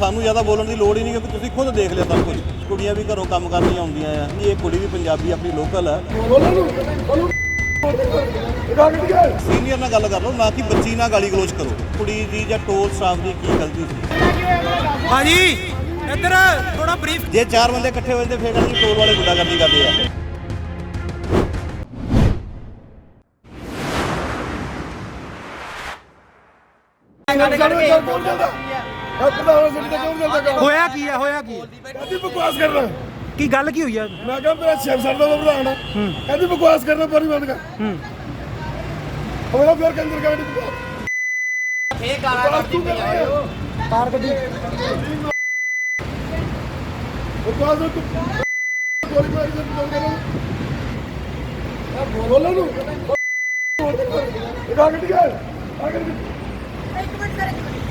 ਸਾਨੂੰ ਜ਼ਿਆਦਾ ਬੋਲਣ ਦੀ ਲੋੜ ਹੀ ਨਹੀਂ ਕਿਉਂਕਿ ਤੁਸੀਂ ਖੁਦ ਦੇਖ ਲਿਆ ਸਭ ਕੁਝ। ਕੁੜੀਆਂ ਵੀ ਘਰੋਂ ਕੰਮ ਕਰਨੀਆਂ ਆਉਂਦੀਆਂ ਆ। ਇਹ ਕੁੜੀ ਵੀ ਪੰਜਾਬੀ ਆਪਣੀ ਲੋਕਲ ਹੈ ਸੀਨੀਅਰ ਨਾਲ ਗੱਲ ਕਰ ਲਓ ਨਾ ਕਿ ਬੱਚੀ ਨਾਲ ਗਾਲੀ ਗਲੋਚ ਕਰੋ। ਕੁੜੀ ਦੀ ਜਾਂ ਟੋਲ ਸਟਾਫ ਦੀ ਕੀ ਗਲਤੀ ਸੀ? ਭਾਜੀ ਇੱਧਰ ਥੋੜਾ ਬਰੀਫ ਜੇ ਚਾਰ ਬੰਦੇ ਇਕੱਠੇ ਹੋ ਜਾਂਦੇ ਫੇਰ ਕਹਿੰਦੇ ਟੋਲ ਵਾਲੇ ਗੁੰਡਾਗਰਦੀ ਕਰਦੇ ਆ। ਹੋਇਆ ਕੀ ਆ ਹੋਇਆ ਕੀ? ਆ? ਕਹਿੰਦੀ ਬਕਵਾਸ ਕਰਨਾ। ਕੀ ਗੱਲ ਕੀ ਹੋਈ ਆ? ਮੈਂ ਕਿਹਾ ਮੇਰਾ ਸ਼ਿਵ ਸਰ ਦਾ ਪ੍ਰਧਾਨ ਆ ਕਹਿੰਦੀ ਬਕਵਾਸ ਕਰਨਾ ਪਰੀ ਬੰਦ ਕਰ। ਹੂੰ। ਹੋਇਆ ਫਿਰ ਕੰਦਰ ਕਹਿੰਦੀ ਬਕਵਾਸ। ਫੇਰ ਗਾਲਾਂ ਕੱਢਦੀ ਪਈ ਕਾਰ ਗੱਡੀ ਬਕਵਾਸ ਨੂੰ ਤੂੰ ਗੋਲੀ ਮਾਰੀ ਤੇ ਤੂੰ ਕਹਿੰਦਾ ਬੋਲੋ ਨੂੰ ਇਹ ਕੱਢ ਗਿਆ ਆ ਕਰ ਇੱਕ ਮਿੰਟ ਸਰ ਇੱਕ ਮਿੰਟ।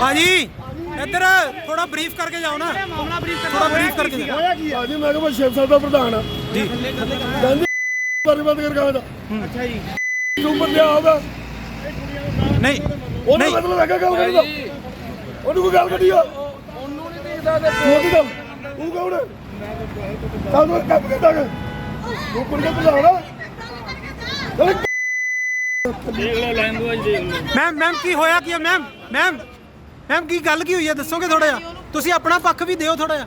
ਭਾਜੀ ਇੱਧਰ ਥੋੜਾ ਬਰੀਫ ਕਰਕੇ ਜਾਓ ਨਾ। ਮਾਮਲਾ ਬਰੀਫ ਥੋੜਾ ਬਰੀਫ ਕਰਕੇ ਜਾਓ। ਹੋਇਆ ਕੀ ਆ? ਜੀ ਮੈਂ ਕਿਹਾ ਮੈਂ ਸ਼ਿਵ ਸਰ ਦਾ ਪ੍ਰਧਾਨ ਆ। ਜੀ। ਬੰਦ ਕਰ ਕਹਿੰਦਾ ਅੱਛਾ ਜੀ। ਤੂੰ ਬੰਦਿਆ ਆਉਂਦਾ। ਨਹੀਂ ਉਹਨੇ ਨਹੀਂ। ਮਤਲਬ ਹੈਗਾ ਗੱਲ ਕਰਦਾ ਉਹਨੂੰ ਕੋਈ ਗੱਲ ਕੱਢੀ ਆ? ਉਹਨੂੰ ਨਹੀਂ ਦੇਖਦਾ ਤੇ ਕੀ ਗੱਲ? ਤੂੰ ਕੌਣ ਹੈ ਚੱਲ ਤੂੰ ਕੰਮ ਕਰਦਾ ਕਰ? ਤੂੰ ਕੁੜੀ ਦਾ ਲਾਉਣਾ ਮੈਮ ਮੈਮ ਕੀ ਹੋਇਆ ਕੀ ਮੈਮ ਮੈਮ ਮੈਮ ਕੀ ਗੱਲ ਕੀ ਹੋਈ ਆ? ਦੱਸੋਗੇ ਥੋੜਾ ਜਿਹਾ? ਤੁਸੀਂ ਆਪਣਾ ਪੱਖ ਵੀ ਦਿਓ ਥੋੜਾ ਜਿਹਾ।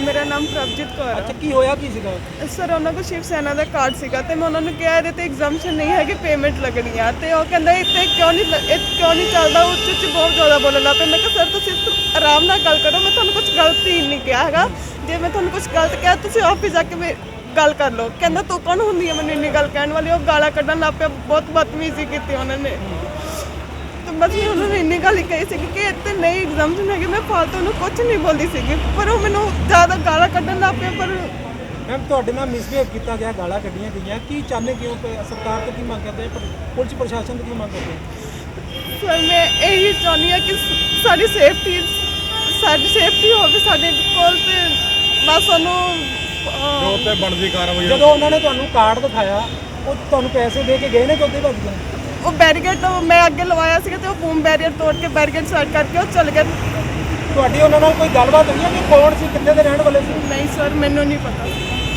ਮੇਰਾ ਨਾਮ ਪ੍ਰਭਜੀਤ ਕੌਰ ਹੈ ਅੱਛਾ ਕੀ ਹੋਇਆ ਕੀ ਸੀਗਾ? ਸਰ ਉਹਨਾਂ ਕੋਲ ਸ਼ਿਵ ਸੈਨਾ ਦਾ ਕਾਰਡ ਸੀਗਾ ਤੇ ਮੈਂ ਉਹਨਾਂ ਨੂੰ ਕਿਹਾ ਇਹਦੇ ਤੇ ਐਗਜ਼ਾਮਸ਼ਨ ਨਹੀਂ ਹੈ ਕਿ ਪੇਮੈਂਟ ਲੱਗਣੀ ਆ ਤੇ ਉਹ ਕਹਿੰਦਾ ਇੱਥੇ ਕਿਉਂ ਨਹੀਂ ਲ- ਇਹ ਕਿਉਂ ਨਹੀਂ ਚੱਲਦਾ? ਉੱਚ ਉੱਚ ਬਹੁਤ ਜ਼ਿਆਦਾ ਬੋਲਣ ਲੱਗ ਪਏ। ਮੈਂ ਕਿਹਾ ਸਰ ਤੁਸੀਂ ਆਰਾਮ ਨਾਲ ਗੱਲ ਕਰੋ। ਮੈਂ ਤੁਹਾਨੂੰ ਕੁਝ ਗਲਤ ਹੀ ਨਹੀਂ ਕਿਹਾ ਹੈਗਾ। ਜੇ ਮੈਂ ਤੁਹਾਨੂੰ ਕੁਝ ਗਲਤ ਕਿਹਾ ਤੁਸੀਂ ਆਫਿਸ ਜਾ ਕੇ ਮੇ- ਗੱਲ ਕਰ ਲਓ। ਕਹਿੰਦਾ ਤੂੰ ਕੌਣ ਹੁੰਦੀ ਹੈ? ਮੈਨੂੰ ਇੰਨੀ ਗੱਲ ਕਹਿਣ ਵਾਲੀ? ਉਹ ਗਾਲਾਂ ਕੱਢਣ ਲੱਗ ਪਿਆ। ਬਹੁਤ ਬਦਤਮੀਜ਼ੀ ਕੀਤੀ ਉਹਨਾਂ ਨੇ। ਬਸ ਮੈਂ ਉਹਨਾਂ ਨੂੰ ਇੰਨੀ ਗੱਲ ਹੀ ਕਹੀ ਸੀ ਕਿ ਇੱਥੇ ਨਹੀਂ ਐਗਜ਼ਾਮਸ਼ਨ ਹੈਗੇ। ਮੈਂ ਫਾਲਤੂ ਨੂੰ ਕੁਝ ਨਹੀਂ ਬੋਲਦੀ ਸੀਗੀ। ਪਰ ਉਹ ਮੈਨੂੰ ਜ਼ਿਆਦਾ ਗਾਲਾਂ ਕੱਢਣ ਲੱਗ ਪਿਆ ਪਰ ਮੈਮ ਤੁਹਾਡੇ ਨਾਲ ਮਿਸਬੀਹੇਵ ਕੀਤਾ ਗਿਆ ਗਾਲਾਂ ਕੱਢੀਆਂ ਗਈਆਂ। ਕੀ ਚਾਹੁੰਦੇ ਕਿਉਂ ਸਰਕਾਰ ਤੋਂ ਕੀ ਮੰਗ ਕਰਦੇ ਆ? ਪੁਲਿਸ ਪ੍ਰਸ਼ਾਸਨ ਤੋਂ ਕੀ ਮੰਗ ਕਰਦੇ ਆ? ਸਰ ਮੈਂ ਇਹੀ ਚਾਹੁੰਦੀ ਹਾਂ ਕਿ ਸਾਡੀ ਸੇਫਟੀ ਸਾਡੀ ਸੇਫਟੀ ਹੋਵੇ ਸਾਡੇ ਕੋਲ ਤੇ ਬਸ ਉਹਨੂੰ ਅਹ, ਜਦੋਂ ਉਹਨਾਂ ਨੇ ਤੁਹਾਨੂੰ ਕਾਰਡ ਦਿਖਾਇਆ ਉਹ ਤੁਹਾਨੂੰ ਪੈਸੇ ਦੇ ਕੇ ਗਏ ਨੇ ਕਿ ਉੱਥੇ ਭੱਜ ਗਏ ਉਹ ਬੈਰੀਗੇਡ ਮੈਂ ਅੱਗੇ ਲਵਾਇਆ ਸੀਗਾ ਤੇ ਉਹ ਬੂਮ ਬੈਰੀਅਰ ਤੋੜ ਕੇ ਬੈਰੀਗੇਡ ਸਾਈਡ ਕਰਕੇ ਉਹ ਚਲ ਗਏ। ਤੁਹਾਡੀ ਉਹਨਾਂ ਨਾਲ ਕੋਈ ਗੱਲਬਾਤ ਹੋਈ ਹੈ ਕਿ ਕੌਣ ਸੀ ਕਿੱਥੇ ਦੇ ਰਹਿਣ ਵਾਲੇ ਸੀ? ਨਹੀਂ ਸਰ ਮੈਨੂੰ ਨਹੀਂ ਪਤਾ।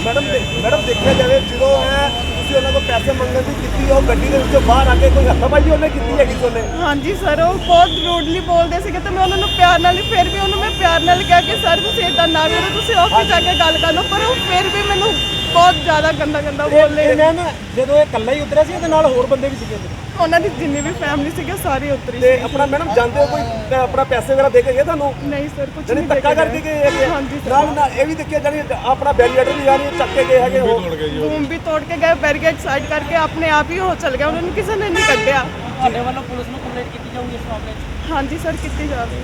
ਮੈਡਮ ਮੈਡਮ ਦੇਖਿਆ ਜਾਵੇ ਜਦੋਂ ਹੈ ਤੁਸੀਂ ਉਹਨਾਂ ਕੋਲ ਪੈਸੇ ਮੰਗਣ ਦੀ ਕੀਤੀ ਉਹ ਗੱਡੀ ਦੇ ਵਿੱਚੋਂ ਬਾਹਰ ਆ ਕੇ ਕੋਈ ਹੱਥਾਬਾਜੀ ਉਹਨੇ ਕੀਤੀ ਹੈਗੀ ਸੀ ਉਹਨੇ? ਹਾਂਜੀ ਸਰ ਉਹ ਬਹੁਤ ਰੂਡਲੀ ਬੋਲਦੇ ਸੀਗੇ ਤੇ ਮੈਂ ਉਹਨਾਂ ਨੂੰ ਪਿਆਰ ਨਾਲ ਹੀ ਫਿਰ ਵੀ ਉਹਨੂੰ ਮੈਂ ਪਿਆਰ ਨਾਲ ਕਿਹਾ ਕਿ ਸਰ ਤੁਸੀਂ ਇਦਾਂ ਨਾ ਕਰੋ ਤੁਸੀਂ ਆਫਿਸ ਜਾ ਕੇ ਗੱਲ ਕਰ ਲਓ ਪਰ ਉਹ ਫਿਰ ਵੀ ਮੈਨੂੰ ਬਹੁਤ ਜ਼ਿਆਦਾ ਗੰਦਾ ਗੰਦਾ ਬੋਲੇ ਇਹ ਮੈਮ ਜਦੋਂ ਇਹ ਇਕੱਲਾ ਹੀ ਉਤਰਿਆ ਸੀ ਉਹਦੇ ਨਾਲ ਹੋਰ ਬੰਦੇ ਵੀ ਸੀਗੇ। ਉਹਨਾਂ ਦੀ ਜਿੰਨੀ ਵੀ ਫੈਮਿਲੀ ਸੀਗੀ ਸਾਰੀ ਉਤਰੀ ਤੇ ਸੀ ਆਪਣਾ ਮੈਡਮ ਜਾਂਦੇ ਹੋ ਕੋਈ ਆਪਣਾ ਪੈਸੇ ਵਗੈਰਾ ਦੇ ਕੇ ਗਏ ਤੁਹਾਨੂੰ? ਨਹੀਂ ਸਰ ਕੁਝ ਜਾਨੀ ਨਹੀਂ ਧੱਕਾ ਕਰਕੇ ਗਏ ਹੈਗੇ ਆ? ਹਾਂਜੀ ਸਰ। ਨਾਲ ਨਾਲ ਇਹ ਵੀ ਦੇਖਿਆ ਜਾਨੀ ਆਪਣਾ ਬੈਰੀਅਰ ਵੀ ਯਾਨੀ ਚੱਕ ਕੇ ਗਏ ਹੈਗੇ ਉਹ। ਬੂਮ ਵੀ ਤੋੜ ਕੇ ਗਏ ਬੈਰੀਗੇਡ ਸਾਈਡ ਕਰਕੇ ਆਪਣੇ ਆਪ ਹੀ ਉਹ ਚਲ ਗਿਆ ਉਹਨਾਂ ਨੂੰ ਕਿਸੇ ਨੇ ਨਹੀਂ ਕੱਢਿਆ। ਤੁਹਾਡੇ ਵੱਲੋਂ ਪੁਲਿਸ ਨੂੰ ਕੰਪਲੇਂਟ ਕੀਤੀ ਜਾਊਗੀ ਇਸ ਮਾਮਲੇ 'ਚ? ਹਾਂਜੀ ਸਰ ਕੀਤੀ ਜਾਵੇ।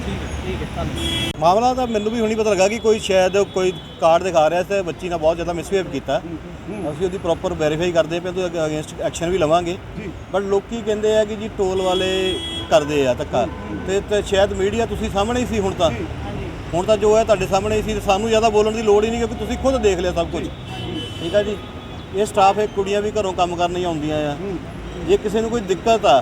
ਠੀਕ ਹੈ ਧੰਨਵਾਦ। ਮਾਮਲਾ ਤਾਂ ਮੈਨੂੰ ਵੀ ਹੁਣੀ ਪਤਾ ਲੱਗਾ ਕਿ ਕੋਈ ਸ਼ਾਇਦ ਕੋਈ ਕਾਰਡ ਦਿਖਾ ਰਿਹਾ ਤੇ ਬੱਚੀ ਨਾਲ ਬਹੁਤ ਜ਼ਿਆਦਾ ਮਿਸਬੀਹੇਵ ਕੀਤਾ। ਅਸੀਂ ਉਹਦੀ ਪ੍ਰੋਪਰ ਵੈਰੀਫਾਈ ਕਰਦੇ ਪਏ ਤੇ ਅਗੇਂਸਟ ਐਕਸ਼ਨ ਵੀ ਲਵਾਂਗੇ। ਬਟ ਲੋਕੀ ਕਹਿੰਦੇ ਆ ਕਿ ਜੀ ਟੋਲ ਵਾਲੇ ਕਰਦੇ ਆ ਧੱਕਾ। ਤੇ ਤੇ ਸ਼ਾਇਦ ਮੀਡੀਆ ਤੁਸੀਂ ਸਾਹਮਣੇ ਹੀ ਸੀ ਹੁਣ ਤਾਂ। ਹੁਣ ਤਾਂ ਜੋ ਹੈ ਤੁਹਾਡੇ ਸਾਹਮਣੇ ਹੀ ਸੀ ਤੇ ਸਾਨੂੰ ਜ਼ਿਆਦਾ ਬੋਲਣ ਦੀ ਲੋੜ ਹੀ ਨਹੀਂ ਕਿਉਂਕਿ ਤੁਸੀਂ ਖੁਦ ਦੇਖ ਲਿਆ ਸਭ ਕੁਝ। ਠੀਕ ਆ ਜੀ? ਇਹ ਸਟਾਫ ਇਹ ਕੁੜੀਆਂ ਵੀ ਘਰੋਂ ਕੰਮ ਕਰਨੀਆਂ ਆਉਂਦੀਆਂ ਆ। ਜੇ ਕਿਸੇ ਨੂੰ ਕੋਈ ਦਿੱਕਤ ਆ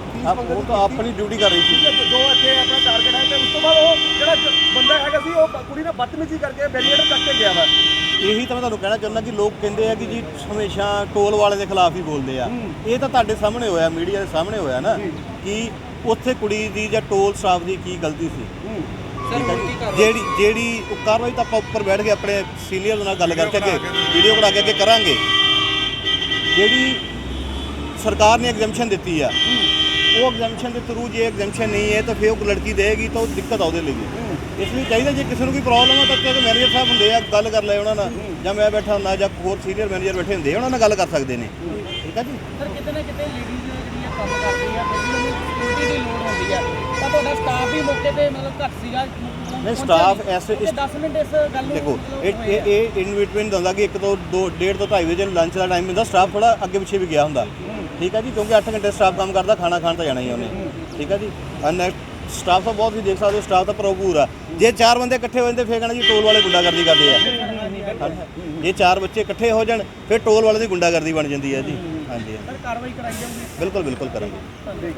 ਆਪ- ਉਹ ਤਾਂ। ਆਪਣੀ ਡਿਊਟੀ ਕਰ ਰਹੀ ਸੀ। ਜੋ ਇੱਥੇ ਆਪਣਾ ਟਾਰਗੇਟ ਹੈ ਤੇ ਉਸ ਤੋਂ ਬਾਅਦ ਉਹ ਜਿਹੜਾ ਬੰਦਾ ਹੈਗਾ ਸੀ ਉਹ ਕੁੜੀ ਨੇ ਬਦਤਮੀਜ਼ੀ ਕਰਕੇ ਬੈਰੀਅਰ ਚੱਕ ਕੇ ਗਿਆ ਵਾ। ਇਹੀ ਤਾਂ ਮੈਂ ਤੁਹਾਨੂੰ ਕਹਿਣਾ ਚਾਹੁੰਦਾ ਕਿ ਲੋਕ ਕਹਿੰਦੇ ਆ ਕਿ ਜੀ ਹਮੇਸ਼ਾ ਟੋਲ ਵਾਲੇ ਦੇ ਖਿਲਾਫ ਹੀ ਬੋਲਦੇ ਆ। ਇਹ ਤਾਂ ਤੁਹਾਡੇ ਸਾਹਮਣੇ ਹੋਇਆ ਮੀਡੀਆ ਦੇ ਸਾਹਮਣੇ ਹੋਇਆ ਨਾ ਕਿ ਉੱਥੇ ਕੁੜੀ ਦੀ ਜਾਂ ਟੋਲ ਸਟਾਫ ਦੀ ਕੀ ਗਲਤੀ ਸੀ। ਜਿਹੜੀ ਜਿਹੜੀ ਉਹ ਕਾਰਵਾਈ ਤਾਂ ਆਪਾਂ ਉੱਪਰ ਬੈਠ ਕੇ ਆਪਣੇ ਸੀਨੀਅਰ ਨਾਲ ਗੱਲ ਕਰਕੇ ਅੱਗੇ ਵੀਡੀਓ ਬਣਾ ਕੇ ਅੱਗੇ ਕਰਾਂਗੇ। ਜਿਹੜੀ ਸਰਕਾਰ ਨੇ ਐਗਜ਼ੈਂਪਸ਼ਨ ਦਿੱਤੀ ਆ ਉਹ ਐਗਜ਼ੈਂਪਸ਼ਨ ਦੇ ਥਰੂ ਜੇ ਐਗਜ਼ੈਂਪਸ਼ਨ ਨਹੀਂ ਹੈ ਤਾਂ ਫਿਰ ਉਹ ਲੜਕੀ ਦੇਗੀ ਤਾਂ ਉਹ ਦਿੱਕਤ ਆ ਉਹਦੇ ਲਈ। ਇਸ ਲਈ ਚਾਹੀਦਾ ਜੇ ਕਿਸੇ ਨੂੰ ਕੋਈ ਪ੍ਰੋਬਲਮ ਆ ਤਾਂ ਤੇ ਮੈਨੇਜਰ ਸਾਹਿਬ ਹੁੰਦੇ ਆ ਗੱਲ ਕਰ ਲੈ ਉਹਨਾਂ ਨਾਲ। ਜਾਂ ਮੈਂ ਬੈਠਾ ਹੁੰਦਾ ਜਾਂ ਹੋਰ ਸੀਨੀਅਰ ਮੈਨੇਜਰ ਬੈਠੇ ਹੁੰਦੇ ਆ ਉਹਨਾਂ ਨਾਲ ਗੱਲ ਕਰ ਸਕਦੇ ਨੇ। ਠੀਕ ਆ ਜੀ? ਸਰ ਕਿਤੇ ਨਾ ਕਿਤੇ ਲੇਡੀਜ਼ ਜਿਹੜੀਆਂ ਕੰਮ ਕਰਦੀਆਂ ਉਹਨੂੰ ਸਿਕਿਉਰਿਟੀ ਦੀ ਲੋੜ ਹੁੰਦੀ ਹੈ ਤਾਂ ਤੁਹਾਡਾ ਸਟਾਫ ਵੀ ਮੌਕੇ ਤੇ ਮਤਲਬ ਘੱਟ ਸੀਗਾ ਨਹੀਂ। ਸਟਾਫ ਐਸੇ ਇਸ 10 ਮਿੰਟ ਇਸ ਗੱਲ ਨੂੰ ਦੇਖੋ ਇਹ ਆ। ਇਹ ਇਹ ਇਨ ਬਿਟਵੀਨ ਹੁੰਦਾ ਕਿ ਇੱਕ ਤੋਂ ਦੋ ਡੇਢ ਤੋਂ 2.5 ਵਜੇ ਲੰਚ ਦਾ ਟਾਈਮ ਹੁੰਦਾ ਸਟਾਫ ਥੋੜਾ ਅੱਗੇ ਪਿੱਛੇ ਵੀ ਗਿਆ ਹੁੰਦਾ। ਠੀਕ ਹੈ ਜੀ ਕਿਉਂਕਿ 8 ਘੰਟੇ ਸਟਾਫ ਕੰਮ ਕਰਦਾ ਖਾਣਾ ਖਾਣ ਤਾਂ ਜਾਣਾ ਹੀ ਉਹਨੇ। ਠੀਕ ਹੈ ਜੀ? ਅਨ ਸਟਾਫ ਤਾਂ ਬਹੁਤ ਵੀ ਦੇਖ ਸਕਦੇ ਹੋ ਸਟਾਫ ਤਾਂ ਭਰਪੂਰ ਆ ਜੇ ਚਾਰ ਬੰਦੇ ਇਕੱਠੇ ਹੋ ਜਾਂਦੇ ਫੇਰ ਕਹਿੰਦਾ ਜੀ ਟੋਲ ਵਾਲੇ ਗੁੰਡਾਗਰਦੀ ਕਰਦੇ ਆ। ਜੇ ਚਾਰ ਬੱਚੇ ਇਕੱਠੇ ਹੋ ਜਾਣ ਫਿਰ ਟੋਲ ਵਾਲੇ ਦੀ ਗੁੰਡਾਗਰਦੀ ਬਣ ਜਾਂਦੀ ਹੈ ਜੀ। ਹਾਂਜੀ ਹਾਂਜੀ। ਸਰ ਕਾਰਵਾਈ ਕਰਾਈ ਜਾਊਗੀ ਬਿਲਕੁਲ ਬਿਲਕੁਲ ਕਰਾਂਗੇ।